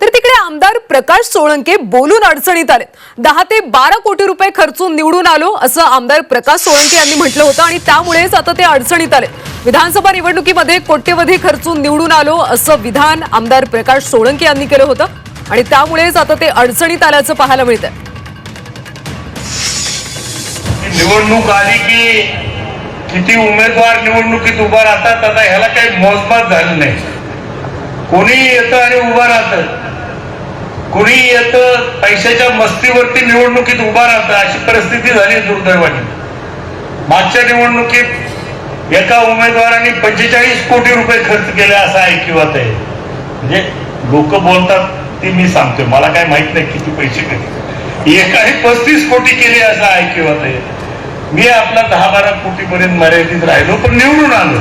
तर तिकडे आमदार प्रकाश सोळंके बोलून अडचणीत आले दहा ते बारा कोटी रुपये खर्चून निवडून आलो असं आमदार प्रकाश सोळंके यांनी म्हटलं होतं आणि त्यामुळेच आता ते अडचणीत आले विधानसभा निवडणुकीमध्ये कोट्यवधी खर्चून निवडून आलो असं विधान आमदार प्रकाश सोळंके यांनी केलं होतं आणि त्यामुळेच आता ते अडचणीत आल्याचं पाहायला मिळतंय. निवडणूक आली की किती उमेदवार निवडणुकीत उभा राहतात आता ह्याला काही मोजमात झाली नाही. कोणी येतं आणि उभं राहतं. कोणी येतं पैशाच्या मस्तीवरती निवडणुकीत उभा राहतं. अशी परिस्थिती झाली दुर्दैवाने. मागच्या निवडणुकीत एका उमेदवाराने पंचेचाळीस कोटी रुपये खर्च केले असं ऐकिवात आहे. म्हणजे लोक बोलतात ती मी सांगतोय. मला काय माहीत नाही किती पैसे केले. एकाही पस्तीस कोटी केले असं ऐकिवात आहे. मी आपला दहा बारा कोटी पर्यंत मर्यादित राहिलो पण निवडून आलो.